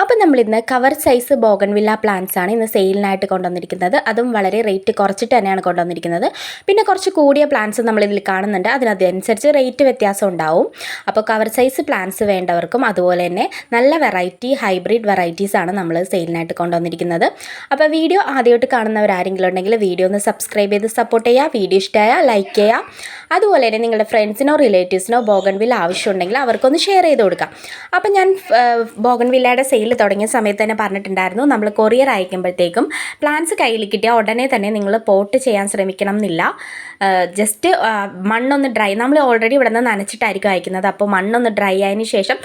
അപ്പോൾ നമ്മളിന്ന് cover size bougainvillea plants ആണ് ഇന്ന് സെയിലിനായിട്ട് കൊണ്ടുവന്നിരിക്കുന്നത്. അതും വളരെ റേറ്റ് കുറച്ചിട്ട് തന്നെയാണ് കൊണ്ടുവന്നിരിക്കുന്നത്. പിന്നെ കുറച്ച് കൂടിയ പ്ലാന്റ്സ് നമ്മളിതിൽ കാണുന്നുണ്ട്. അതിനനുസരിച്ച് റേറ്റ് വ്യത്യാസം ഉണ്ടാവും. അപ്പോൾ കവർ സൈസ് പ്ലാന്റ്സ് വേണ്ടവർക്കും അതുപോലെ തന്നെ നല്ല വെറൈറ്റി ഹൈബ്രിഡ് വെറൈറ്റീസ് ആണ് നമ്മൾ സെയിലിനായിട്ട് കൊണ്ടുവന്നിരിക്കുന്നത്. അപ്പോൾ വീഡിയോ ആദ്യമായിട്ട് കാണുന്നവരാരെങ്കിലും ഉണ്ടെങ്കിൽ വീഡിയോ ഒന്ന് സബ്സ്ക്രൈബ് ചെയ്ത് സപ്പോർട്ട് ചെയ്യുക. വീഡിയോ ഇഷ്ടമായ ലൈക്ക് ചെയ്യുക. അതുപോലെ തന്നെ നിങ്ങളുടെ ഫ്രണ്ട്സിനോ റിലേറ്റീവ്സിനോ ബോഗൺവില്ല ആവശ്യമുണ്ടെങ്കിൽ അവർക്കൊന്ന് ഷെയർ ചെയ്ത് കൊടുക്കാം അപ്പോൾ ഞാൻ ബോഗൺവില്ലയുടെ സെയിൽ തുടങ്ങിയ സമയത്ത് തന്നെ പറഞ്ഞിട്ടുണ്ടായിരുന്നു. നമ്മൾ കൊറിയർ അയക്കുമ്പോഴത്തേക്കും പ്ലാന്റ്സ് കയ്യിൽ കിട്ടിയാൽ ഉടനെ തന്നെ നിങ്ങൾ പോട്ട് ചെയ്യാൻ ശ്രമിക്കണം എന്നില്ല. ജസ്റ്റ് മണ്ണൊന്ന് ഡ്രൈ നമ്മൾ ഓൾറെഡി ഇവിടെ നിന്ന് നനച്ചിട്ടായിരിക്കും അയക്കുന്നത്. അപ്പോൾ മണ്ണൊന്ന് ഡ്രൈ ആയതിനു ശേഷം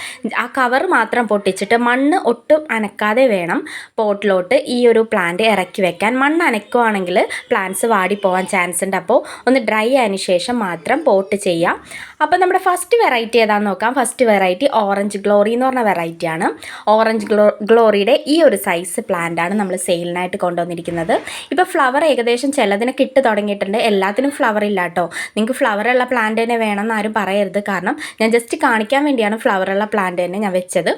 ആ കവർ മാത്രം പൊട്ടിച്ചിട്ട് മണ്ണ് ഒട്ടും അനക്കാതെ വേണം പോട്ടിലോട്ട് ഈ ഒരു പ്ലാന്റ് ഇറക്കി വെക്കാൻ. മണ്ണ് അനക്കുവാണെങ്കിൽ പ്ലാന്റ്സ് വാടിപ്പോവാൻ ചാൻസ് ഉണ്ട്. അപ്പോൾ ഒന്ന് ഡ്രൈ ആയതിനു ശേഷം മാത്രം പോട്ട് ചെയ്യാം. അപ്പോൾ നമ്മുടെ ഫസ്റ്റ് വെറൈറ്റി ഏതാണെന്ന് നോക്കാം. ഫസ്റ്റ് വെറൈറ്റി ഓറഞ്ച് ഗ്ലോറി എന്ന് പറഞ്ഞ വെറൈറ്റിയാണ് ഓറഞ്ച് ഗ്ലോ ഗ്ലോറിയുടെ ഈ ഒരു സൈസ് പ്ലാന്റാണ് നമ്മൾ സെയിലിനായിട്ട് കൊണ്ടുവന്നിരിക്കുന്നത്. ഇപ്പോൾ ഫ്ലവർ ഏകദേശം ചിലതിന് കിട്ട് തുടങ്ങിയിട്ടുണ്ട്. എല്ലാത്തിനും ഫ്ലവർ ഇല്ല കേട്ടോ നിങ്ങൾക്ക് ഫ്ലവറുള്ള പ്ലാന്റ് തന്നെ വേണമെന്ന് ആരും പറയരുത്. കാരണം ഞാൻ ജസ്റ്റ് കാണിക്കാൻ വേണ്ടിയാണ് ഫ്ലവറുള്ള പ്ലാന്റ് തന്നെ ഞാൻ വെച്ചത്.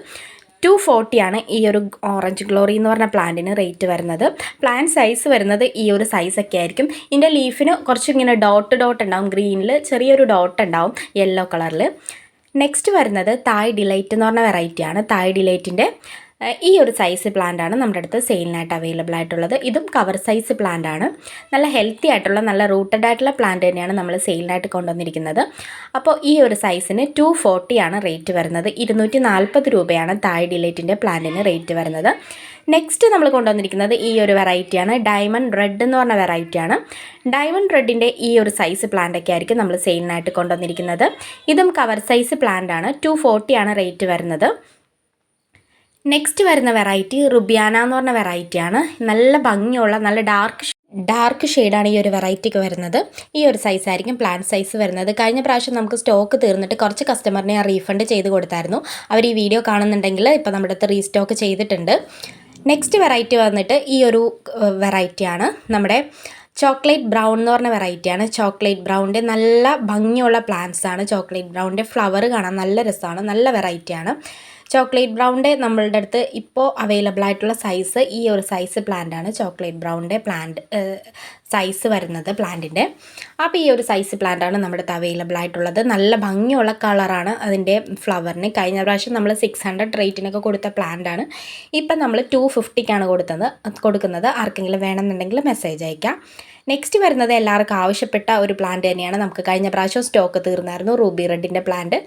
ടു ഫോർട്ടിയാണ് ഈ ഒരു ഓറഞ്ച് ഗ്ലോറി എന്ന് പറഞ്ഞ പ്ലാന്റിന് റേറ്റ് വരുന്നത്. പ്ലാന്റ് സൈസ് വരുന്നത് ഈ ഒരു സൈസൊക്കെ ആയിരിക്കും. ഇതിന്റെ ലീഫിന് കുറച്ച് ഇങ്ങനെ ഡോട്ട് ഡോട്ട് ഉണ്ടാവും. ഗ്രീനിൽ ചെറിയൊരു ഡോട്ട് ഉണ്ടാവും. യെല്ലോ കളറിൽ നെക്സ്റ്റ് വരുന്നത് തായ് ഡിലൈറ്റ് എന്ന് പറഞ്ഞ വെറൈറ്റിയാണ് തായ് ഡിലൈറ്റിന്റെ ഈ ഒരു സൈസ് പ്ലാന്റ് ആണ് നമ്മുടെ അടുത്ത് സെയിലിനായിട്ട് അവൈലബിൾ ആയിട്ടുള്ളത്. ഇതും കവർ സൈസ് പ്ലാന്റ് ആണ്. നല്ല ഹെൽത്തി ആയിട്ടുള്ള നല്ല റൂട്ടഡ് ആയിട്ടുള്ള പ്ലാന്റ് തന്നെയാണ് നമ്മൾ സെയിലിനായിട്ട് കൊണ്ടുവന്നിരിക്കുന്നത്. അപ്പോൾ ഈ ഒരു സൈസിന് ടു ഫോർട്ടിയാണ് റേറ്റ് വരുന്നത്. ഇരുന്നൂറ്റി നാൽപ്പത് രൂപയാണ് തായ് ഡിലൈറ്റിന്റെ പ്ലാന്റിന് റേറ്റ് വരുന്നത്. നെക്സ്റ്റ് നമ്മൾ കൊണ്ടുവന്നിരിക്കുന്നത് ഈ ഒരു വെറൈറ്റിയാണ് ഡയമണ്ട് റെഡ് എന്ന് പറഞ്ഞ വെറൈറ്റിയാണ് ഡയമണ്ട് റെഡിന്റെ ഈ ഒരു സൈസ് പ്ലാന്റൊക്കെ ആയിരിക്കും നമ്മൾ സെയിലിനായിട്ട് കൊണ്ടുവന്നിരിക്കുന്നത്. ഇതും കവർ സൈസ് പ്ലാന്റ് ആണ്. ടു ആണ് റേറ്റ് വരുന്നത്. നെക്സ്റ്റ് വരുന്ന വെറൈറ്റി റുബിയാന എന്ന് പറഞ്ഞ വെറൈറ്റിയാണ് നല്ല ഭംഗിയുള്ള നല്ല ഡാർക്ക് ഡാർക്ക് ഷെയ്ഡാണ് ഈ ഒരു വെറൈറ്റിക്ക് വരുന്നത്. ഈ ഒരു സൈസ് ആയിരിക്കും പ്ലാന്റ് സൈസ് വരുന്നത്. കഴിഞ്ഞ പ്രാവശ്യം നമുക്ക് സ്റ്റോക്ക് തീർന്നിട്ട് കുറച്ച് കസ്റ്റമറിനെ റീഫണ്ട് ചെയ്ത് കൊടുത്തായിരുന്നു. അവർ ഈ വീഡിയോ കാണുന്നുണ്ടെങ്കിൽ ഇപ്പോൾ നമ്മുടെ അടുത്ത് റീസ്റ്റോക്ക് ചെയ്തിട്ടുണ്ട്. നെക്സ്റ്റ് വെറൈറ്റി വന്നിട്ട് ഈ ഒരു വെറൈറ്റിയാണ് നമ്മുടെ ചോക്ലേറ്റ് ബ്രൗൺ എന്ന് പറഞ്ഞ വെറൈറ്റിയാണ് ചോക്ലേറ്റ് ബ്രൗണിന്റെ നല്ല ഭംഗിയുള്ള പ്ലാന്റ്സ് ആണ്. ചോക്ലേറ്റ് ബ്രൗണിന്റെ ഫ്ലവർ കാണാൻ നല്ല രസമാണ്. നല്ല വെറൈറ്റിയാണ് ചോക്ലേറ്റ് ബ്രൗണിന്റെ നമ്മളുടെ അടുത്ത് ഇപ്പോൾ അവൈലബിൾ ആയിട്ടുള്ള സൈസ് ഈ ഒരു സൈസ് പ്ലാന്റ് ആണ് ചോക്ലേറ്റ് ബ്രൗണിന്റെ പ്ലാന്റ് സൈസ് വരുന്നത് പ്ലാന്റിന്റെ അപ്പോൾ ഈ ഒരു സൈസ് പ്ലാന്റ് ആണ് നമ്മുടെ അടുത്ത് അവൈലബിൾ ആയിട്ടുള്ളത്. നല്ല ഭംഗിയുള്ള കളറാണ് അതിന്റെ ഫ്ലവറിന് കഴിഞ്ഞ പ്രാവശ്യം നമ്മൾ സിക്സ് ഹൺഡ്രഡ് റേറ്റിനൊക്കെ കൊടുത്ത പ്ലാന്റ് ആണ്. ഇപ്പം നമ്മൾ ടു ഫിഫ്റ്റിക്കാണ് കൊടുത്തത് കൊടുക്കുന്നത്. ആർക്കെങ്കിലും വേണമെന്നുണ്ടെങ്കിൽ മെസ്സേജ് അയക്കാം. നെക്സ്റ്റ് വരുന്നത് എല്ലാവർക്കും ആവശ്യപ്പെട്ട ഒരു പ്ലാന്റ് തന്നെയാണ്. നമുക്ക് കഴിഞ്ഞ പ്രാവശ്യം സ്റ്റോക്ക് തീർന്നായിരുന്നു. റൂബി റെഡിന്റെ പ്ലാന്റ്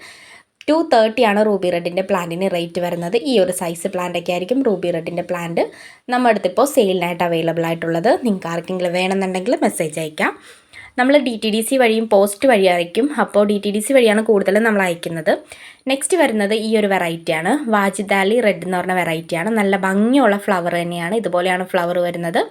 ടു തേർട്ടിയാണ് റൂബി റെഡിന്റെ പ്ലാന്റിന് റേറ്റ് വരുന്നത്. ഈ ഒരു സൈസ് പ്ലാന്റൊക്കെ ആയിരിക്കും റൂബി റെഡിന്റെ പ്ലാന്റ് നമ്മുടെ അടുത്തിപ്പോൾ സെയിലിനായിട്ട് അവൈലബിൾ ആയിട്ടുള്ളത്. നിങ്ങൾക്ക് ആർക്കെങ്കിലും വേണമെന്നുണ്ടെങ്കിൽ മെസ്സേജ് അയക്കാം. നമ്മൾ ഡി ടി ഡി സി വഴിയും പോസ്റ്റ് വഴി അയക്കും. അപ്പോൾ ഡി ടി ഡി സി വഴിയാണ് കൂടുതലും നമ്മൾ അയക്കുന്നത്. നെക്സ്റ്റ് വരുന്നത് ഈ ഒരു വെറൈറ്റിയാണ് വാജിദാലി റെഡ് എന്ന് പറഞ്ഞ വെറൈറ്റിയാണ് നല്ല ഭംഗിയുള്ള ഫ്ലവർ തന്നെയാണ്. ഇതുപോലെയാണ് ഫ്ലവർ വരുന്നത്.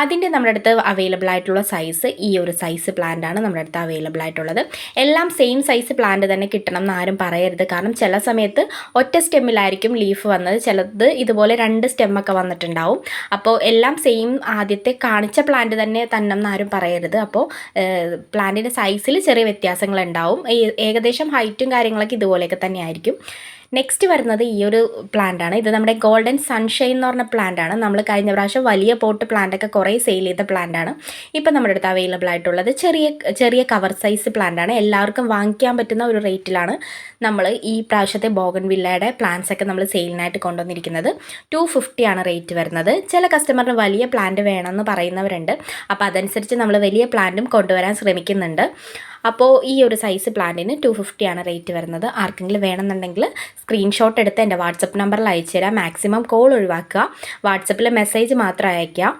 അതിന്റെ നമ്മുടെ അടുത്ത് അവൈലബിൾ ആയിട്ടുള്ള സൈസ് ഈ ഒരു സൈസ് പ്ലാന്റ് ആണ് നമ്മുടെ അടുത്ത് അവൈലബിൾ ആയിട്ടുള്ളത്. എല്ലാം സെയിം സൈസ് പ്ലാന്റ് തന്നെ കിട്ടണം എന്ന് ആരും പറയരുത്. കാരണം ചില സമയത്ത് ഒറ്റ സ്റ്റെമ്മിലായിരിക്കും ലീഫ് വന്നത്. ചിലത് ഇതുപോലെ രണ്ട് സ്റ്റെമ്മൊക്കെ വന്നിട്ടുണ്ടാവും. അപ്പോൾ എല്ലാം സെയിം ആദ്യത്തെ കാണിച്ച പ്ലാന്റ് തന്നെ തന്നെ ആരും പറയരുത്. അപ്പോൾ പ്ലാന്റിന്റെ സൈസിൽ ചെറിയ വ്യത്യാസങ്ങളുണ്ടാവും ഏകദേശം ഹൈറ്റും കാര്യങ്ങളൊക്കെ ഇതുപോലെയൊക്കെ തന്നെ ആയിരിക്കും നെക്സ്റ്റ് വരുന്നത് ഈ ഒരു പ്ലാന്റ് ആണ്. ഇത് നമ്മുടെ ഗോൾഡൻ സൺഷൈൻ എന്ന് പറഞ്ഞ പ്ലാന്റ് ആണ്. നമ്മൾ കഴിഞ്ഞ പ്രാവശ്യം വലിയ പോട്ട് പ്ലാന്റ് ഒക്കെ കുറേ സെയിൽ ചെയ്ത പ്ലാന്റ് ആണ്. ഇപ്പം നമ്മുടെ അടുത്ത് അവൈലബിൾ ആയിട്ടുള്ളത് ചെറിയ ചെറിയ കവർ സൈസ് പ്ലാന്റ് ആണ്. എല്ലാവർക്കും വാങ്ങിക്കാൻ പറ്റുന്ന ഒരു റേറ്റിലാണ് നമ്മൾ ഈ പ്രാവശ്യത്തെ ബോഗൻ വില്ലയുടെ പ്ലാന്റ്സ് ഒക്കെ നമ്മൾ സെയിലിനായിട്ട് കൊണ്ടുവന്നിരിക്കുന്നത്. ടു ആണ് റേറ്റ് വരുന്നത്. ചില കസ്റ്റമറിന് വലിയ പ്ലാന്റ് വേണമെന്ന് പറയുന്നവരുണ്ട്. അപ്പോൾ അതനുസരിച്ച് നമ്മൾ വലിയ പ്ലാന്റും കൊണ്ടുവരാൻ ശ്രമിക്കുന്നുണ്ട്. അപ്പോൾ ഈ ഒരു സൈസ് പ്ലാന്റിന് ടു ഫിഫ്റ്റിയാണ് റേറ്റ് വരുന്നത്. ആർക്കെങ്കിലും വേണമെന്നുണ്ടെങ്കിൽ സ്ക്രീൻഷോട്ട് എടുത്ത് എന്റെ വാട്സപ്പ് നമ്പറിൽ അയച്ചു തരാം മാക്സിമം കോൾ ഒഴിവാക്കുക. വാട്സപ്പിൽ മെസ്സേജ് മാത്രം അയയ്ക്കുക.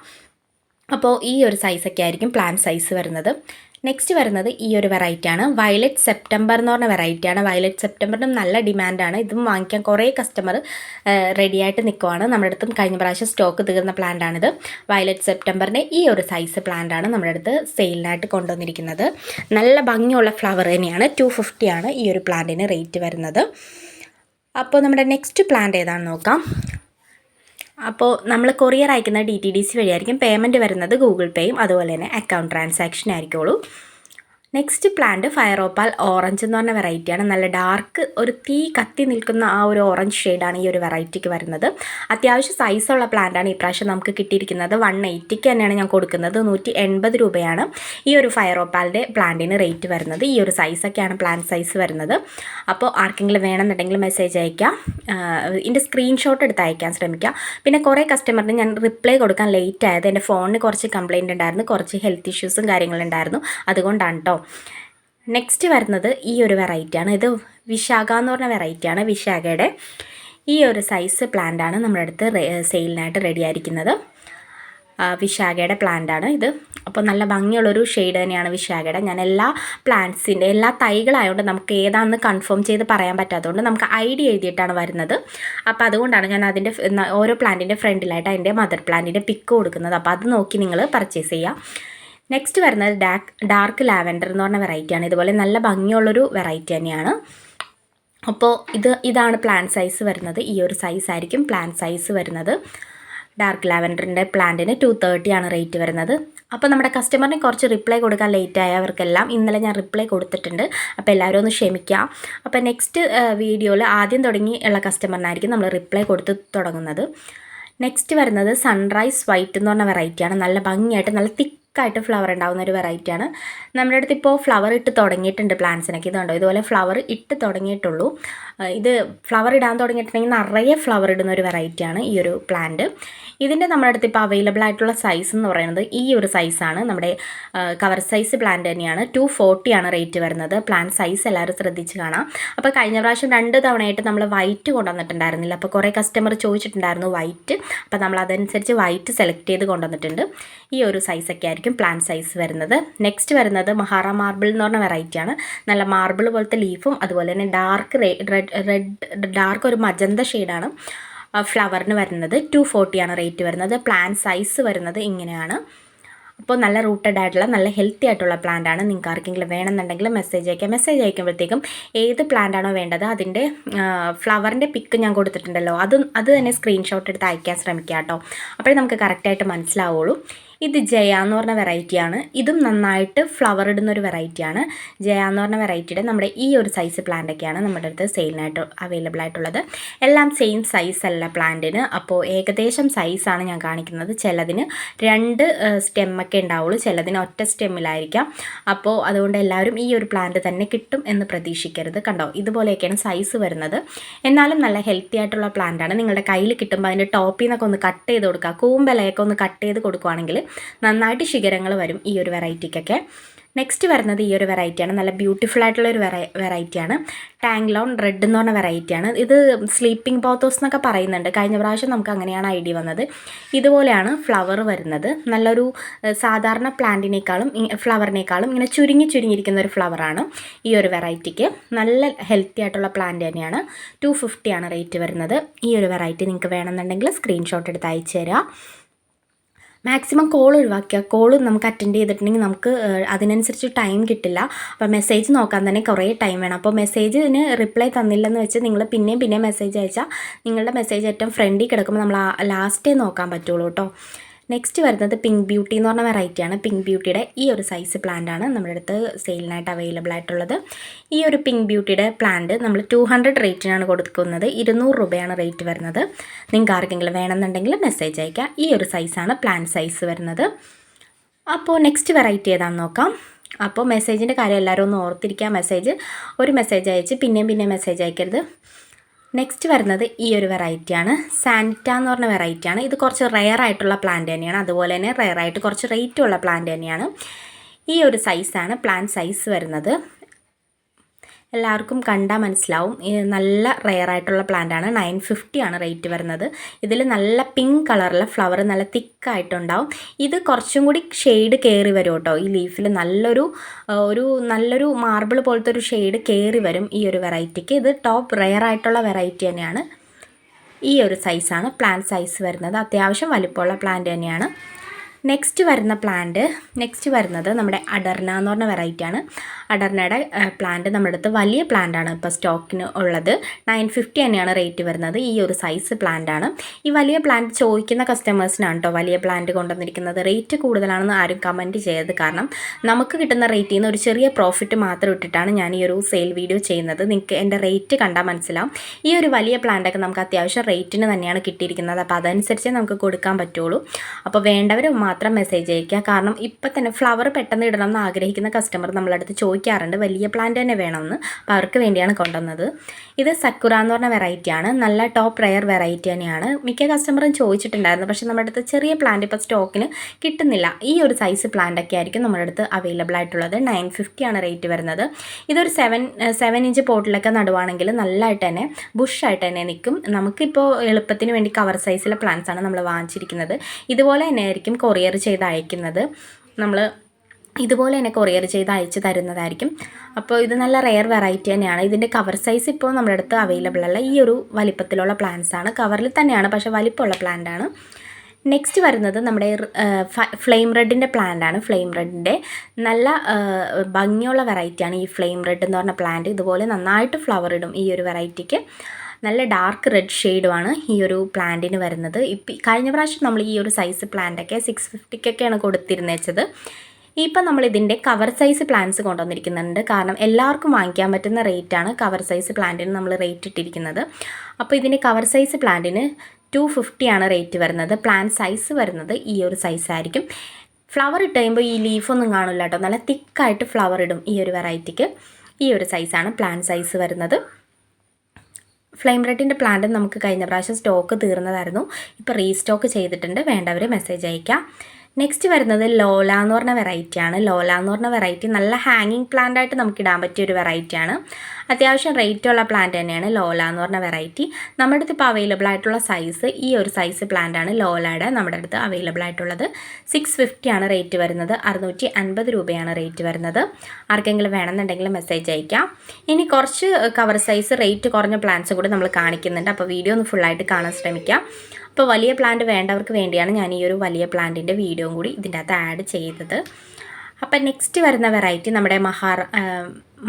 അപ്പോൾ ഈ ഒരു സൈസൊക്കെ ആയിരിക്കും പ്ലാൻ സൈസ് വരുന്നത്. നെക്സ്റ്റ് വരുന്നത് ഈ ഒരു വെറൈറ്റി ആണ്. വയലറ്റ് സെപ്റ്റംബർ എന്ന് പറഞ്ഞ വെറൈറ്റി ആണ്. വയലറ്റ് സെപ്റ്റംബറിനും നല്ല ഡിമാൻഡാണ് ഇതും വാങ്ങിക്കാൻ കുറേ കസ്റ്റമർ റെഡി ആയിട്ട് നിൽക്കുവാണ് നമ്മുടെ അടുത്തും കഴിഞ്ഞ പ്രാവശ്യം സ്റ്റോക്ക് തീർന്ന പ്ലാന്റാണിത് വയലറ്റ് സെപ്റ്റംബറിന്റെ ഈ ഒരു സൈസ് പ്ലാന്റാണ് നമ്മുടെ അടുത്ത് സെയിലിനായിട്ട് കൊണ്ടുവന്നിരിക്കുന്നത്. നല്ല ഭംഗിയുള്ള ഫ്ലവർ തന്നെയാണ്. ടു ആണ് ഈ ഒരു പ്ലാന്റിന് റേറ്റ് വരുന്നത്. അപ്പോൾ നമ്മുടെ നെക്സ്റ്റ് പ്ലാന്റ് ഏതാണെന്ന് നോക്കാം. അപ്പോൾ നമ്മൾ കൊറിയർ അയക്കുന്ന ഡി ടി ഡി സി വഴിയായിരിക്കും പേയ്മെന്റ് വരുന്നത് ഗൂഗിൾ പേയും അതുപോലെ തന്നെ account transaction ആയിരിക്കുള്ളൂ. Next plant fire opal orange എന്ന് പറഞ്ഞ വെറൈറ്റിയാണ് നല്ല ഡാർക്ക് ഒരു തീ കത്തി നിൽക്കുന്ന ആ ഒരു ഓറഞ്ച് ഷെയ്ഡാണ് ഈ ഒരു വെറൈറ്റിക്ക് വരുന്നത്. അത്യാവശ്യം സൈസുള്ള പ്ലാന്റാണ് ഈ പ്രാവശ്യം നമുക്ക് കിട്ടിയിരിക്കുന്നത്. വൺ എയ്റ്റിക്ക് തന്നെയാണ് ഞാൻ കൊടുക്കുന്നത്. നൂറ്റി എൺപത് രൂപയാണ് ഈ ഒരു ഫയറോപ്പാലിന്റെ പ്ലാന്റിന് റേറ്റ് വരുന്നത്. ഈ ഒരു സൈസൊക്കെയാണ് പ്ലാന്റ് സൈസ് വരുന്നത്. അപ്പോൾ ആർക്കെങ്കിലും വേണമെന്നുണ്ടെങ്കിൽ മെസ്സേജ് അയക്കാം. ഇതിന്റെ സ്ക്രീൻഷോട്ട് എടുത്ത് അയക്കാൻ ശ്രമിക്കാം. പിന്നെ കുറേ കസ്റ്റമറിന് ഞാൻ റിപ്ലൈ കൊടുക്കാൻ ലേറ്റ് ആയത്. എന്റെ ഫോണിന് കുറച്ച് കംപ്ലയിന്റ് ഉണ്ടായിരുന്നു. കുറച്ച് ഹെൽത്ത് ഇഷ്യൂസും കാര്യങ്ങളുണ്ടായിരുന്നു അതുകൊണ്ടാണ് കേട്ടോ നെക്സ്റ്റ് വരുന്നത് ഈ ഒരു വെറൈറ്റിയാണ് ഇത് വിശാഖ എന്ന് പറഞ്ഞ വെറൈറ്റിയാണ് വിശാഖയുടെ ഈ ഒരു സൈസ് പ്ലാന്റാണ് നമ്മുടെ അടുത്ത് സെയിലിനായിട്ട് റെഡി ആയിരിക്കുന്നത്. വിശാഖയുടെ പ്ലാന്റാണ് ഇത്. അപ്പോൾ നല്ല ഭംഗിയുള്ളൊരു ഷെയ്ഡ് തന്നെയാണ് വിശാഖയുടെ. ഞാൻ എല്ലാ പ്ലാന്റ്സിന്റെ എല്ലാ തൈകളായതുകൊണ്ട് നമുക്ക് ഏതാണെന്ന് കൺഫേം ചെയ്ത് പറയാൻ പറ്റാത്തതുകൊണ്ട് നമുക്ക് ഐഡിയ എഴുതിയിട്ടാണ് വരുന്നത്. അപ്പോൾ അതുകൊണ്ടാണ് ഞാൻ അതിന്റെ ഓരോ പ്ലാന്റിന്റെ ഫ്രണ്ടിലായിട്ട് അതിന്റെ മദർ പ്ലാന്റിന്റെ പിക്ക് കൊടുക്കുന്നത്. അപ്പോൾ അത് നോക്കി നിങ്ങൾ പർച്ചേസ് ചെയ്യുക നെക്സ്റ്റ് വരുന്നത് ഡാർക്ക് ഡാർക്ക് ലാവൻഡർ എന്ന് പറഞ്ഞ വെറൈറ്റിയാണ് ഇതുപോലെ നല്ല ഭംഗിയുള്ളൊരു വെറൈറ്റി തന്നെയാണ്. അപ്പോൾ ഇത് ഇതാണ് പ്ലാൻ സൈസ് വരുന്നത്. ഈ ഒരു സൈസ് ആയിരിക്കും പ്ലാൻ സൈസ് വരുന്നത്. ഡാർക്ക് ലാവൻഡറിന്റെ പ്ലാന്റിന് ടു ആണ് റേറ്റ് വരുന്നത്. അപ്പോൾ നമ്മുടെ കസ്റ്റമറിന് കുറച്ച് റിപ്ലൈ കൊടുക്കാൻ ലേറ്റ് ആയവർക്കെല്ലാം ഇന്നലെ ഞാൻ റിപ്ലൈ കൊടുത്തിട്ടുണ്ട്. അപ്പോൾ എല്ലാവരും ഒന്ന് ക്ഷമിക്കാം. അപ്പോൾ നെക്സ്റ്റ് വീഡിയോയിൽ ആദ്യം തുടങ്ങി ഉള്ള കസ്റ്റമറിനായിരിക്കും നമ്മൾ റിപ്ലൈ കൊടുത്ത് തുടങ്ങുന്നത്. നെക്സ്റ്റ് വരുന്നത് സൺറൈസ് വൈറ്റ് എന്ന് പറഞ്ഞ വെറൈറ്റിയാണ് നല്ല ഭംഗിയായിട്ട് നല്ല തിക്ക് തിക്കായിട്ട് ഫ്ലവർ ഉണ്ടാകുന്ന ഒരു വെറൈറ്റിയാണ് നമ്മുടെ അടുത്ത് ഇപ്പോൾ ഫ്ലവർ ഇട്ട് തുടങ്ങിയിട്ടുണ്ട് പ്ലാന്റ്സിനൊക്കെ ഇതുണ്ടോ? ഇതുപോലെ ഫ്ലവർ ഇട്ട് തുടങ്ങിയിട്ടുള്ളൂ. ഇത് ഫ്ലവർ ഇടാൻ തുടങ്ങിയിട്ടുണ്ടെങ്കിൽ നിറയെ ഫ്ലവർ ഇടുന്ന ഒരു വെറൈറ്റിയാണ് ഈ ഒരു പ്ലാന്റ് ഇതിന്റെ നമ്മുടെ അടുത്ത് ഇപ്പോൾ അവൈലബിൾ ആയിട്ടുള്ള സൈസ് എന്ന് പറയുന്നത് ഈ ഒരു സൈസാണ് നമ്മുടെ കവർ സൈസ് പ്ലാന്റ് തന്നെയാണ്. ടു ആണ് റേറ്റ് വരുന്നത്. പ്ലാന്റ് സൈസ് എല്ലാവരും ശ്രദ്ധിച്ച് കാണാം. അപ്പോൾ കഴിഞ്ഞ പ്രാവശ്യം രണ്ട് തവണയായിട്ട് നമ്മൾ വൈറ്റ് കൊണ്ടുവന്നിട്ടുണ്ടായിരുന്നില്ല. അപ്പോൾ കുറേ കസ്റ്റമർ ചോദിച്ചിട്ടുണ്ടായിരുന്നു വൈറ്റ് അപ്പോൾ നമ്മൾ അതനുസരിച്ച് വൈറ്റ് സെലക്ട് ചെയ്ത് കൊണ്ടുവന്നിട്ടുണ്ട്. ഈ ഒരു സൈസൊക്കെ ആയിരിക്കും. പ്ലാന്റ് സൈസ് വരുന്നത്. നെക്സ്റ്റ് വരുന്നത് മഹാറ മാർബിൾ എന്ന് പറഞ്ഞ വെറൈറ്റിയാണ് നല്ല മാർബിൾ പോലത്തെ ലീഫും അതുപോലെ തന്നെ ഡാർക്ക് റെഡ് റെഡ് ഡാർക്ക് ഒരു മജന്ത ഷെയ്ഡാണ് ഫ്ലവറിന് വരുന്നത്. ടു ഫോർട്ടിയാണ് റേറ്റ് വരുന്നത്. പ്ലാൻ സൈസ് വരുന്നത് ഇങ്ങനെയാണ്. അപ്പോൾ നല്ല റൂട്ടഡ് ആയിട്ടുള്ള നല്ല ഹെൽത്തി ആയിട്ടുള്ള പ്ലാന്റ് ആണ്. നിങ്ങൾക്ക് ആർക്കെങ്കിലും വേണമെന്നുണ്ടെങ്കിൽ മെസ്സേജ് അയക്കാം. മെസ്സേജ് അയക്കുമ്പോഴത്തേക്കും ഏത് പ്ലാന്റ് ആണോ വേണ്ടത് അതിന്റെ ഫ്ലവറിന്റെ പിക്ക് ഞാൻ കൊടുത്തിട്ടുണ്ടല്ലോ. അത് അത് തന്നെ സ്ക്രീൻഷോട്ട് എടുത്ത് അയക്കാൻ ശ്രമിക്കാം കേട്ടോ. അപ്പോഴേ നമുക്ക് കറക്റ്റായിട്ട് മനസ്സിലാവുള്ളൂ. ഇത് ജയ എന്ന് പറഞ്ഞ വെറൈറ്റിയാണ് ഇതും നന്നായിട്ട് ഫ്ലവർ ഇടുന്ന ഒരു വെറൈറ്റിയാണ് ജയ എന്ന് പറഞ്ഞ വെറൈറ്റിയുടെ നമ്മുടെ ഈ ഒരു സൈസ് പ്ലാന്റൊക്കെയാണ് നമ്മുടെ അടുത്ത് സെയിലിനായിട്ട് അവൈലബിൾ ആയിട്ടുള്ളത്. എല്ലാം സെയിം സൈസ് അല്ല പ്ലാന്റിന് അപ്പോൾ ഏകദേശം സൈസാണ് ഞാൻ കാണിക്കുന്നത്. ചിലതിന് രണ്ട് സ്റ്റെമ്മൊക്കെ ഉണ്ടാവുള്ളൂ. ചിലതിന് ഒറ്റ സ്റ്റെമ്മിലായിരിക്കാം അപ്പോൾ അതുകൊണ്ട് എല്ലാവരും ഈ ഒരു പ്ലാന്റ് തന്നെ കിട്ടും എന്ന് പ്രതീക്ഷിക്കരുത്. കണ്ടോ? ഇതുപോലെയൊക്കെയാണ് സൈസ് വരുന്നത്. എന്നാലും നല്ല ഹെൽത്തി ആയിട്ടുള്ള പ്ലാന്റാണ് നിങ്ങളുടെ കയ്യിൽ കിട്ടുമ്പോൾ അതിന്റെ ടോപ്പിൽ നിന്നൊക്കെ ഒന്ന് കട്ട് ചെയ്ത് കൊടുക്കുക. കൂമ്പലയൊക്കെ ഒന്ന് കട്ട് ചെയ്ത് കൊടുക്കുവാണെങ്കിൽ നന്നായിട്ട് ശിഖരങ്ങൾ വരും ഈ ഒരു വെറൈറ്റിക്കൊക്കെ. നെക്സ്റ്റ് വരുന്നത് ഈ ഒരു വെറൈറ്റിയാണ്. നല്ല ബ്യൂട്ടിഫുൾ ആയിട്ടുള്ള ഒരു വെറൈ വെറൈറ്റിയാണ്. ടാങ്ലോൺ റെഡ് എന്ന് പറഞ്ഞ വെറൈറ്റിയാണ്. ഇത് സ്ലീപ്പിംഗ് പോത്തോസ് എന്നൊക്കെ പറയുന്നുണ്ട്. കഴിഞ്ഞ പ്രാവശ്യം നമുക്ക് അങ്ങനെയാണ് ഐഡിയ വന്നത്. ഇതുപോലെയാണ് ഫ്ലവർ വരുന്നത്. നല്ലൊരു സാധാരണ പ്ലാന്റിനേക്കാളും ഫ്ലവറിനേക്കാളും ഇങ്ങനെ ചുരുങ്ങി ചുരുങ്ങിയിരിക്കുന്ന ഒരു ഫ്ലവറാണ് ഈ ഒരു വെറൈറ്റിക്ക്. നല്ല ഹെൽത്തി ആയിട്ടുള്ള പ്ലാന്റ് തന്നെയാണ്. ടു ഫിഫ്റ്റിയാണ് റേറ്റ് വരുന്നത്. ഈ ഒരു വെറൈറ്റി നിങ്ങൾക്ക് വേണമെന്നുണ്ടെങ്കിൽ സ്ക്രീൻഷോട്ട് എടുത്ത് അയച്ചു തരാം. മാക്സിമം കോൾ ഒഴിവാക്കുക. കോൾ നമുക്ക് അറ്റൻഡ് ചെയ്തിട്ടുണ്ടെങ്കിൽ നമുക്ക് അതിനനുസരിച്ച് ടൈം കിട്ടില്ല. അപ്പോൾ മെസ്സേജ് നോക്കാൻ തന്നെ കുറേ ടൈം വേണം. അപ്പോൾ മെസ്സേജിന് റിപ്ലൈ തന്നില്ലെന്ന് വെച്ച് നിങ്ങൾ പിന്നെയും പിന്നെയും മെസ്സേജ് അയച്ചാൽ നിങ്ങളുടെ മെസ്സേജ് ഏറ്റവും ഫ്രണ്ടിൽ കിടക്കുമ്പോൾ നമ്മൾ ലാസ്റ്റേ നോക്കാൻ പറ്റുള്ളൂ കേട്ടോ നെക്സ്റ്റ് വരുന്നത് പിങ്ക് ബ്യൂട്ടി എന്ന് പറഞ്ഞ വെറൈറ്റിയാണ് പിങ്ക് ബ്യൂട്ടിയുടെ ഈ ഒരു സൈസ് പ്ലാന്റ് ആണ് നമ്മുടെ അടുത്ത് സെയിലിനായിട്ട് അവൈലബിൾ ആയിട്ടുള്ളത്. ഈ ഒരു പിങ്ക് ബ്യൂട്ടിയുടെ പ്ലാന്റ് നമ്മൾ ടു ഹൺഡ്രഡ് റേറ്റിനാണ് കൊടുക്കുന്നത്. ഇരുന്നൂറ് രൂപയാണ് റേറ്റ് വരുന്നത്. നിങ്ങൾക്ക് ആർക്കെങ്കിലും വേണമെന്നുണ്ടെങ്കിൽ മെസ്സേജ് അയക്കാം ഈ ഒരു സൈസാണ് പ്ലാന്റ് സൈസ് വരുന്നത്. അപ്പോൾ നെക്സ്റ്റ് വെറൈറ്റി ഏതാണെന്ന് നോക്കാം. അപ്പോൾ മെസ്സേജിന്റെ കാര്യം എല്ലാവരും ഒന്ന് ഓർത്തിരിക്കുക. മെസ്സേജ് ഒരു മെസ്സേജ് അയച്ച് പിന്നെയും പിന്നെയും മെസ്സേജ് അയക്കരുത്. നെക്സ്റ്റ് വരുന്നത് ഈ ഒരു വെറൈറ്റിയാണ് സാനിറ്റ എന്ന് പറഞ്ഞ വെറൈറ്റിയാണ് ഇത് കുറച്ച് റെയർ ആയിട്ടുള്ള പ്ലാന്റ് തന്നെയാണ്. അതുപോലെ തന്നെ റെയർ ആയിട്ട് കുറച്ച് റേറ്റ് ഉള്ള പ്ലാന്റ് തന്നെയാണ്. ഈ ഒരു സൈസാണ് പ്ലാന്റ് സൈസ് വരുന്നത്. എല്ലാവർക്കും കണ്ടാൽ മനസ്സിലാവും. നല്ല റെയർ ആയിട്ടുള്ള പ്ലാന്റ് ആണ്. നയൻ ഫിഫ്റ്റി ആണ് റേറ്റ് വരുന്നത്. ഇതിൽ നല്ല പിങ്ക് കളറിലെ ഫ്ലവർ നല്ല തിക്കായിട്ടുണ്ടാവും ഇത് കുറച്ചും കൂടി ഷെയ്ഡ് കയറി വരും കേട്ടോ. ഈ ലീഫിൽ നല്ലൊരു ഒരു നല്ലൊരു മാർബിൾ പോലത്തെ ഒരു ഷെയ്ഡ് കയറി വരും ഈ ഒരു വെറൈറ്റിക്ക് ഇത് ടോപ്പ് റെയർ ആയിട്ടുള്ള വെറൈറ്റി തന്നെയാണ്. ഈ ഒരു സൈസാണ് പ്ലാന്റ് സൈസ് വരുന്നത്. അത്യാവശ്യം വലിപ്പമുള്ള പ്ലാന്റ് തന്നെയാണ്. നെക്സ്റ്റ് വരുന്ന പ്ലാന്റ് നെക്സ്റ്റ് വരുന്നത് നമ്മുടെ അഡർന എന്ന് പറഞ്ഞ വെറൈറ്റിയാണ് അഡർനയുടെ പ്ലാന്റ് നമ്മുടെ അടുത്ത് വലിയ പ്ലാന്റാണ് ഇപ്പോൾ സ്റ്റോക്കിന് ഉള്ളത്. നയൻ ഫിഫ്റ്റി തന്നെയാണ് റേറ്റ് വരുന്നത്. ഈ ഒരു സൈസ് പ്ലാന്റാണ് ഈ വലിയ പ്ലാന്റ് ചോദിക്കുന്ന കസ്റ്റമേഴ്സിനാണ് കേട്ടോ വലിയ പ്ലാന്റ് കൊണ്ടുവന്നിരിക്കുന്നത്. റേറ്റ് കൂടുതലാണെന്ന് ആരും കമന്റ് ചെയ്തത് കാരണം നമുക്ക് കിട്ടുന്ന റേറ്റിൽ നിന്ന് ഒരു ചെറിയ പ്രോഫിറ്റ് മാത്രം ഇട്ടിട്ടാണ് ഞാൻ ഈ ഒരു സെയിൽ വീഡിയോ ചെയ്യുന്നത്. നിങ്ങൾക്ക് എന്റെ റേറ്റ് കണ്ടാൽ മനസ്സിലാവും. ഈ ഒരു വലിയ പ്ലാന്റൊക്കെ നമുക്ക് അത്യാവശ്യം റേറ്റിന് തന്നെയാണ് കിട്ടിയിരിക്കുന്നത്. അപ്പോൾ അതനുസരിച്ച് നമുക്ക് കൊടുക്കാൻ പറ്റുള്ളൂ. അപ്പോൾ വേണ്ടവർ മാത്രം മെസ്സേജ് അയക്കുക. കാരണം ഇപ്പം തന്നെ ഫ്ലവർ പെട്ടെന്ന് ഇടണം എന്ന് ആഗ്രഹിക്കുന്ന കസ്റ്റമർ നമ്മളടുത്ത് ചോദിക്കാറുണ്ട്. വലിയ പ്ലാന്റ് തന്നെ വേണമെന്ന്. അപ്പോൾ അവർക്ക് വേണ്ടിയാണ് കൊണ്ടുവന്നത്. ഇത് സക്കുറ എന്ന് പറഞ്ഞ വെറൈറ്റിയാണ് നല്ല ടോപ്പ് റയർ വെറൈറ്റി തന്നെയാണ്. മിക്ക കസ്റ്റമറും ചോദിച്ചിട്ടുണ്ടായിരുന്നു. പക്ഷേ നമ്മുടെ അടുത്ത് ചെറിയ പ്ലാന്റ് ഇപ്പോൾ സ്റ്റോക്കിന് കിട്ടുന്നില്ല. ഈ ഒരു സൈസ് പ്ലാന്റ് ഒക്കെ ആയിരിക്കും നമ്മുടെ അടുത്ത് അവൈലബിൾ ആയിട്ടുള്ളത് നയൻ ഫിഫ്റ്റിയാണ് റേറ്റ് വരുന്നത്. ഇതൊരു സെവൻ സെവൻ ഇഞ്ച് പോട്ടിലൊക്കെ നടുവാണെങ്കിൽ നല്ലതായിട്ട് തന്നെ ബുഷായിട്ട് തന്നെ നിൽക്കും. നമുക്കിപ്പോൾ എളുപ്പത്തിന് വേണ്ടി കവർ സൈസിലെ പ്ലാന്റ്സ് ആണ് നമ്മൾ വാങ്ങിച്ചിരിക്കുന്നത്. ഇതുപോലെ തന്നെ ആയിരിക്കും കൊറിയർ ചെയ്ത് അയക്കുന്നത്. നമ്മൾ ഇതുപോലെ തന്നെ കൊറിയർ ചെയ്ത് അയച്ചു തരുന്നതായിരിക്കും. അപ്പോൾ ഇത് നല്ല റെയർ വെറൈറ്റി തന്നെയാണ്. ഇതിന്റെ കവർ സൈസ് ഇപ്പോൾ നമ്മുടെ അടുത്ത് അവൈലബിൾ അല്ല. ഈ ഒരു വലിപ്പത്തിലുള്ള പ്ലാന്റ്സ് ആണ്. കവറിൽ തന്നെയാണ് പക്ഷേ വലിപ്പമുള്ള പ്ലാന്റ് ആണ്. നെക്സ്റ്റ് വരുന്നത് നമ്മുടെ ഫ്ലെയിം റെഡിന്റെ ആണ്. ഫ്ലെയിം റെഡിന്റെ നല്ല ഭംഗിയുള്ള വെറൈറ്റിയാണ് ഈ ഫ്ലെയിം റെഡ് എന്ന് പറഞ്ഞ പ്ലാന്റ് ഇതുപോലെ നന്നായിട്ട് ഫ്ലവർ ഇടും ഈ ഒരു വെറൈറ്റിക്ക് നല്ല ഡാർക്ക് റെഡ് ഷെയ്ഡുമാണ് ഈ ഒരു പ്ലാന്റിന് വരുന്നത്. ഇപ്പം കഴിഞ്ഞ പ്രാവശ്യം നമ്മൾ ഈ ഒരു സൈസ് പ്ലാന്റൊക്കെ സിക്സ് ഫിഫ്റ്റിക്കൊക്കെയാണ് കൊടുത്തിരുന്നേച്ചത്. ഇപ്പം നമ്മൾ ഇതിന്റെ കവർ സൈസ് പ്ലാന്റ്സ് കൊണ്ടുവന്നിരിക്കുന്നുണ്ട്. കാരണം എല്ലാവർക്കും വാങ്ങിക്കാൻ പറ്റുന്ന റേറ്റാണ് കവർ സൈസ് പ്ലാന്റിന് നമ്മൾ റേറ്റ് ഇട്ടിരിക്കുന്നത്. അപ്പോൾ ഇതിന്റെ കവർ സൈസ് പ്ലാന്റിന് ടു ഫിഫ്റ്റിയാണ് റേറ്റ് വരുന്നത്. പ്ലാന്റ് സൈസ് വരുന്നത് ഈ ഒരു സൈസ് ആയിരിക്കും. ഫ്ലവർ ഇട്ട് കഴിയുമ്പോൾ ഈ ലീഫൊന്നും കാണില്ല കേട്ടോ നല്ല തിക്കായിട്ട് ഫ്ലവർ ഇടും ഈ ഒരു വെറൈറ്റിക്ക് ഈ ഒരു സൈസാണ് പ്ലാന്റ് സൈസ് വരുന്നത്. ഫ്ലെയിം റെഡിന്റെ പ്ലാന്റ് നമുക്ക് കഴിഞ്ഞ പ്രാവശ്യം സ്റ്റോക്ക് തീർന്നതായിരുന്നു. ഇപ്പോൾ റീസ്റ്റോക്ക് ചെയ്തിട്ടുണ്ട്. വേണ്ടവർ മെസ്സേജ് അയയ്ക്കാം. നെക്സ്റ്റ് വരുന്നത് ലോല എന്ന് പറഞ്ഞ വെറൈറ്റിയാണ് ലോല എന്ന് പറഞ്ഞ വെറൈറ്റി നല്ല ഹാങ്ങിങ് പ്ലാന്റ് ആയിട്ട് നമുക്ക് ഇടാൻ പറ്റിയ ഒരു വെറൈറ്റിയാണ് അത്യാവശ്യം റേറ്റ് ഉള്ള പ്ലാന്റ് തന്നെയാണ് ലോല എന്ന് പറഞ്ഞ വെറൈറ്റി നമ്മുടെ അടുത്ത് ഇപ്പോൾ അവൈലബിൾ ആയിട്ടുള്ള സൈസ് ഈ ഒരു സൈസ് പ്ലാന്റ് ആണ് ലോലയുടെ നമ്മുടെ അടുത്ത് അവൈലബിൾ ആയിട്ടുള്ളത്. സിക്സ് ഫിഫ്റ്റി ആണ് റേറ്റ് വരുന്നത്. അറുന്നൂറ്റി അൻപത് രൂപയാണ് റേറ്റ് വരുന്നത്. ആർക്കെങ്കിലും വേണമെന്നുണ്ടെങ്കിൽ മെസ്സേജ് അയക്കാം. ഇനി കുറച്ച് കവർ സൈസ് റേറ്റ് കുറഞ്ഞ പ്ലാന്റ്സ് കൂടി നമ്മൾ കാണിക്കുന്നുണ്ട്. അപ്പോൾ വീഡിയോ ഒന്ന് ഫുള്ളായിട്ട് കാണാൻ ശ്രമിക്കാം. അപ്പോൾ വലിയ പ്ലാന്റ് വേണ്ടവർക്ക് വേണ്ടിയാണ് ഞാൻ ഈ ഒരു വലിയ പ്ലാന്റിന്റെ വീഡിയോയും കൂടി ഇതിന്റെ അകത്ത് ആഡ് ചെയ്തത്. അപ്പം നെക്സ്റ്റ് വരുന്ന വെറൈറ്റി നമ്മുടെ മഹാ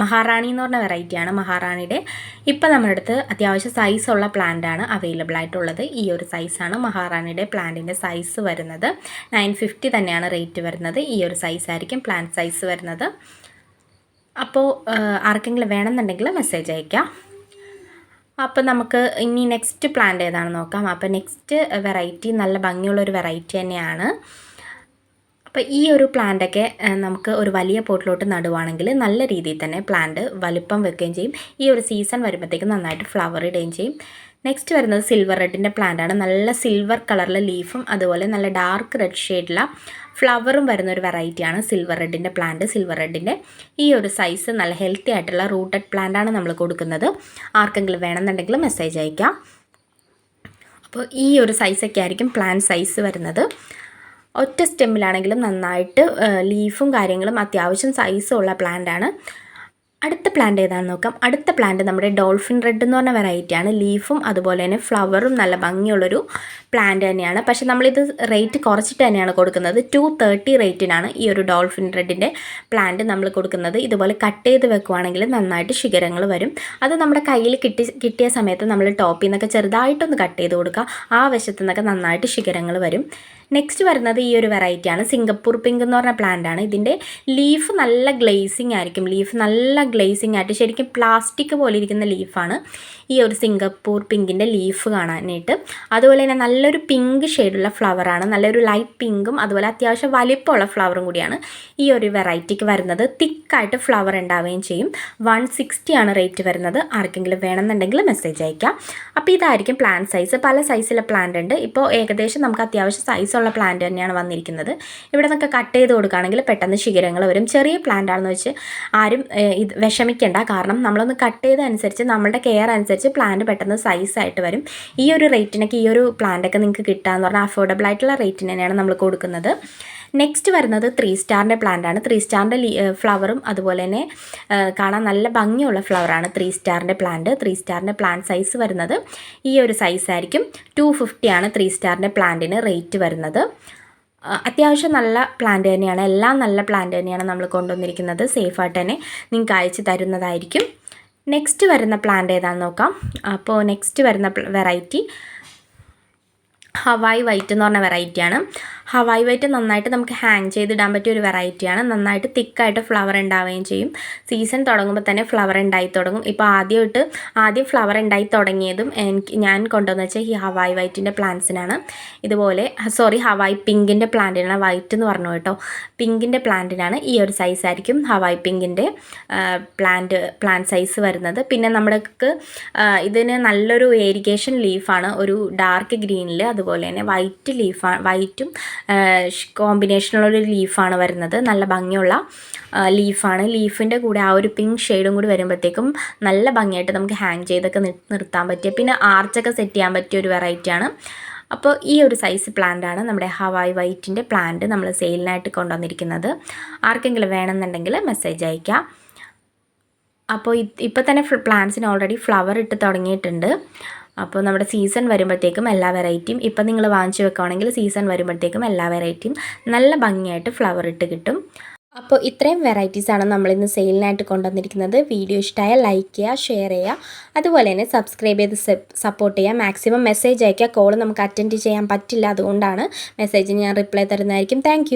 മഹാറാണി എന്ന് പറഞ്ഞ വെറൈറ്റിയാണ് മഹാറാണിയുടെ. ഇപ്പം നമ്മുടെ അടുത്ത് അത്യാവശ്യം സൈസുള്ള പ്ലാന്റാണ് അവൈലബിൾ ആയിട്ടുള്ളത്. ഈ ഒരു സൈസാണ് മഹാറാണിയുടെ പ്ലാന്റിന്റെ സൈസ് വരുന്നത്. നയൻ ഫിഫ്റ്റി തന്നെയാണ് റേറ്റ് വരുന്നത്. ഈ ഒരു സൈസായിരിക്കും പ്ലാന്റ് സൈസ് വരുന്നത്. അപ്പോൾ ആർക്കെങ്കിലും വേണമെന്നുണ്ടെങ്കിൽ മെസ്സേജ് അയക്കാം. അപ്പോൾ നമുക്ക് ഇനി നെക്സ്റ്റ് പ്ലാന്റ് ഏതാണെന്ന് നോക്കാം. അപ്പോൾ നെക്സ്റ്റ് വെറൈറ്റി നല്ല ഭംഗിയുള്ളൊരു വെറൈറ്റി തന്നെയാണ്. അപ്പോൾ ഈ ഒരു പ്ലാന്റൊക്കെ നമുക്ക് ഒരു വലിയ പോട്ടിലോട്ട് നടുവാണെങ്കിൽ നല്ല രീതിയിൽ തന്നെ പ്ലാന്റ് വലുപ്പം വെക്കുകയും ചെയ്യും. ഈ ഒരു സീസൺ വരുമ്പോഴത്തേക്കും നന്നായിട്ട് ഫ്ലവർ ഇടുകയും ചെയ്യും. നെക്സ്റ്റ് വരുന്നത് സിൽവർ റെഡിന്റെ ആണ്. നല്ല സിൽവർ കളറിലെ ലീഫും അതുപോലെ നല്ല ഡാർക്ക് റെഡ് ഷെയ്ഡിലുള്ള ഫ്ലവറും വരുന്ന ഒരു വെറൈറ്റിയാണ് സിൽവർ റെഡിന്റെ പ്ലാന്റ് സിൽവർ റെഡിന്റെ ഈ ഒരു സൈസ് നല്ല ഹെൽത്തി ആയിട്ടുള്ള റൂട്ടഡ് പ്ലാന്റ് ആണ് നമ്മൾ കൊടുക്കുന്നത്. ആർക്കെങ്കിലും വേണമെന്നുണ്ടെങ്കിൽ മെസ്സേജ് അയക്കാം. അപ്പോൾ ഈ ഒരു സൈസൊക്കെ ആയിരിക്കും പ്ലാന്റ് സൈസ് വരുന്നത്. ഒറ്റ സ്റ്റെമ്മിലാണെങ്കിലും നന്നായിട്ട് ലീഫും കാര്യങ്ങളും അത്യാവശ്യം സൈസുള്ള ആണ്. അടുത്ത പ്ലാന്റ് ഏതാണെന്ന് നോക്കാം. അടുത്ത പ്ലാന്റ് നമ്മുടെ ഡോൾഫിൻ റെഡ് എന്ന് പറഞ്ഞ വെറൈറ്റിയാണ് ലീഫും അതുപോലെ തന്നെ ഫ്ലവറും നല്ല ഭംഗിയുള്ളൊരു പ്ലാന്റ് തന്നെയാണ്. പക്ഷെ നമ്മളിത് റേറ്റ് കുറച്ചിട്ട് തന്നെയാണ് കൊടുക്കുന്നത്. ടു തേർട്ടി റേറ്റിനാണ് ഈ ഒരു ഡോൾഫിൻ റെഡിന്റെ പ്ലാന്റ് നമ്മൾ കൊടുക്കുന്നത്. ഇതുപോലെ കട്ട് ചെയ്ത് വെക്കുവാണെങ്കിൽ നന്നായിട്ട് ശിഖരങ്ങൾ വരും. അത് നമ്മുടെ കയ്യിൽ കിട്ടി കിട്ടിയ സമയത്ത് നമ്മൾ ടോപ്പിൽ നിന്നൊക്കെ ചെറുതായിട്ടൊന്ന് കട്ട് ചെയ്ത് കൊടുക്കുക. ആ വശത്തു നിന്നൊക്കെ നന്നായിട്ട് ശിഖരങ്ങൾ വരും. നെക്സ്റ്റ് വരുന്നത് ഈ ഒരു വെറൈറ്റിയാണ് സിംഗപ്പൂർ പിങ്ക് എന്ന് പറഞ്ഞ പ്ലാന്റ് ആണ്. ഇതിന്റെ ലീഫ് നല്ല ഗ്ലേസിങ് ആയിരിക്കും. ലീഫ് നല്ല ഗ്ലേസിങ് ആയിട്ട് ശരിക്കും പ്ലാസ്റ്റിക് പോലെ ഇരിക്കുന്ന ലീഫാണ് ഈ ഒരു സിംഗപ്പൂർ പിങ്കിന്റെ ലീഫ് കാണാനായിട്ട്. അതുപോലെ തന്നെ നല്ലൊരു പിങ്ക് ഷെയ്ഡുള്ള ഫ്ലവറാണ് നല്ലൊരു ലൈറ്റ് പിങ്കും അതുപോലെ അത്യാവശ്യം വലിപ്പമുള്ള ഫ്ലവറും കൂടിയാണ് ഈ ഒരു വെറൈറ്റിക്ക് വരുന്നത്. തിക്കായിട്ട് ഫ്ലവർ ഉണ്ടാവുകയും ചെയ്യും. വൺ ആണ് റേറ്റ് വരുന്നത്. ആർക്കെങ്കിലും വേണമെന്നുണ്ടെങ്കിൽ മെസ്സേജ് അയക്കാം. അപ്പോൾ ഇതായിരിക്കും പ്ലാന്റ് സൈസ് പല സൈസിലെ പ്ലാന്റ് ഉണ്ട്. ഇപ്പോൾ ഏകദേശം നമുക്ക് അത്യാവശ്യം സൈസ് ഉള്ള പ്ലാന്റ് തന്നെയാണ് വന്നിരിക്കുന്നത്. ഇവിടെ നിന്നൊക്കെ കട്ട് ചെയ്ത് കൊടുക്കുകയാണെങ്കിൽ പെട്ടെന്ന് ശിഖരങ്ങൾ വരും. ചെറിയ പ്ലാന്റ് ആണെന്ന് വെച്ച് ആരും ഇത് വിഷമിക്കേണ്ട. കാരണം നമ്മളൊന്ന് കട്ട് ചെയ്തനുസരിച്ച് നമ്മളുടെ കെയർ അനുസരിച്ച് പ്ലാന്റ് പെട്ടെന്ന് സൈസായിട്ട് വരും. ഈ ഒരു റേറ്റിനൊക്കെ ഈ ഒരു പ്ലാന്റൊക്കെ നിങ്ങൾക്ക് കിട്ടുക എന്ന് പറഞ്ഞാൽ അഫോർഡബിൾ ആയിട്ടുള്ള റേറ്റിന് തന്നെയാണ് നമ്മൾ കൊടുക്കുന്നത്. നെക്സ്റ്റ് വരുന്നത് ത്രീ സ്റ്റാറിന്റെ പ്ലാന്റ് ആണ്. ത്രീ സ്റ്റാറിന്റെ ഫ്ലവറും അതുപോലെ തന്നെ കാണാൻ നല്ല ഭംഗിയുള്ള ഫ്ലവറാണ് ത്രീ സ്റ്റാറിന്റെ പ്ലാന്റ് ത്രീ സ്റ്റാറിന്റെ പ്ലാന്റ് സൈസ് വരുന്നത് ഈ ഒരു സൈസ് ആയിരിക്കും. ടു ആണ് ത്രീ സ്റ്റാറിന്റെ പ്ലാന്റിന് റേറ്റ് വരുന്നത്. അത്യാവശ്യം നല്ല പ്ലാന്റ് തന്നെയാണ്. എല്ലാം നല്ല പ്ലാന്റ് തന്നെയാണ് നമ്മൾ കൊണ്ടുവന്നിരിക്കുന്നത്. സേഫായിട്ട് തന്നെ നിങ്ങൾക്ക് അയച്ചു തരുന്നതായിരിക്കും. നെക്സ്റ്റ് വരുന്ന പ്ലാന്റ് ഏതാണെന്ന് നോക്കാം. അപ്പോൾ നെക്സ്റ്റ് വരുന്ന വെറൈറ്റി ഹവായ് വൈറ്റ് എന്ന് പറഞ്ഞ വെറൈറ്റിയാണ് ഹവായ് വൈറ്റ് നന്നായിട്ട് നമുക്ക് ഹാങ് ചെയ്തിടാൻ പറ്റിയ ഒരു വെറൈറ്റിയാണ്. നന്നായിട്ട് തിക്കായിട്ട് ഫ്ലവർ ഉണ്ടാവുകയും ചെയ്യും. സീസൺ തുടങ്ങുമ്പോൾ തന്നെ ഫ്ലവർ ഉണ്ടായി തുടങ്ങും. ഇപ്പോൾ ആദ്യമായിട്ട് ആദ്യം ഫ്ലവർ ഉണ്ടായി തുടങ്ങിയതും എനിക്ക് ഞാൻ കൊണ്ടുവന്ന് വെച്ചാൽ ഈ ഹവായ് വൈറ്റിന്റെ പ്ലാന്റ്സിനാണ്. ഇതുപോലെ സോറി ഹവായ് പിങ്കിന്റെ പ്ലാന്റിനാണ്. വൈറ്റ് എന്ന് പറഞ്ഞു കേട്ടോ. പിങ്കിന്റെ പ്ലാന്റിനാണ് ഈ ഒരു സൈസ് ആയിരിക്കും ഹവായ് പിങ്കിന്റെ പ്ലാന്റ് പ്ലാന്റ് സൈസ് വരുന്നത്. പിന്നെ നമ്മൾക്ക് ഇതിന് നല്ലൊരു വേരിഗേഷൻ ലീഫാണ് ഒരു ഡാർക്ക് ഗ്രീനിൽ അതുപോലെ തന്നെ വൈറ്റ് ലീഫാണ് വൈറ്റും കോമ്പിനേഷനുള്ള ഒരു ലീഫാണ് വരുന്നത്. നല്ല ഭംഗിയുള്ള ലീഫാണ്. ലീഫിന്റെ കൂടെ ആ ഒരു പിങ്ക് ഷെയ്ഡും കൂടി വരുമ്പോഴത്തേക്കും നല്ല ഭംഗിയായിട്ട് നമുക്ക് ഹാങ് ചെയ്തൊക്കെ നിർത്താൻ പറ്റിയ പിന്നെ ആർച്ചൊക്കെ സെറ്റ് ചെയ്യാൻ പറ്റിയ ഒരു വെറൈറ്റിയാണ്. അപ്പോൾ ഈ ഒരു സൈസ് പ്ലാന്റാണ് നമ്മുടെ ഹവായ് വൈറ്റിന്റെ പ്ലാന്റ് നമ്മൾ സെയിലിനായിട്ട് കൊണ്ടുവന്നിരിക്കുന്നത്. ആർക്കെങ്കിലും വേണമെന്നുണ്ടെങ്കിൽ മെസ്സേജ് അയക്കാം. അപ്പോൾ ഇപ്പോൾ തന്നെ പ്ലാന്റ്സിന് ഓൾറെഡി ഫ്ലവർ ഇട്ട് തുടങ്ങിയിട്ടുണ്ട്. അപ്പോൾ നമ്മുടെ സീസൺ വരുമ്പോഴത്തേക്കും എല്ലാ വെറൈറ്റിയും ഇപ്പം നിങ്ങൾ വാങ്ങിച്ചു വെക്കുകയാണെങ്കിൽ സീസൺ വരുമ്പോഴത്തേക്കും എല്ലാ വെറൈറ്റിയും നല്ല ഭംഗിയായിട്ട് ഫ്ലവർ ഇട്ട് കിട്ടും. അപ്പോൾ ഇത്രയും വെറൈറ്റീസാണ് നമ്മളിന്ന് സെയിലിനായിട്ട് കൊണ്ടുവന്നിരിക്കുന്നത്. വീഡിയോ ഇഷ്ടമായ ലൈക്ക് ചെയ്യുക ഷെയർ ചെയ്യുക. അതുപോലെ തന്നെ സബ്സ്ക്രൈബ് ചെയ്ത് സപ്പോർട്ട് ചെയ്യുക. മാക്സിമം മെസ്സേജ് അയയ്ക്കുക. കോൾ നമുക്ക് അറ്റൻഡ് ചെയ്യാൻ പറ്റില്ല അതുകൊണ്ടാണ് മെസ്സേജിന് ഞാൻ റിപ്ലൈ തരുന്നതായിരിക്കും. താങ്ക്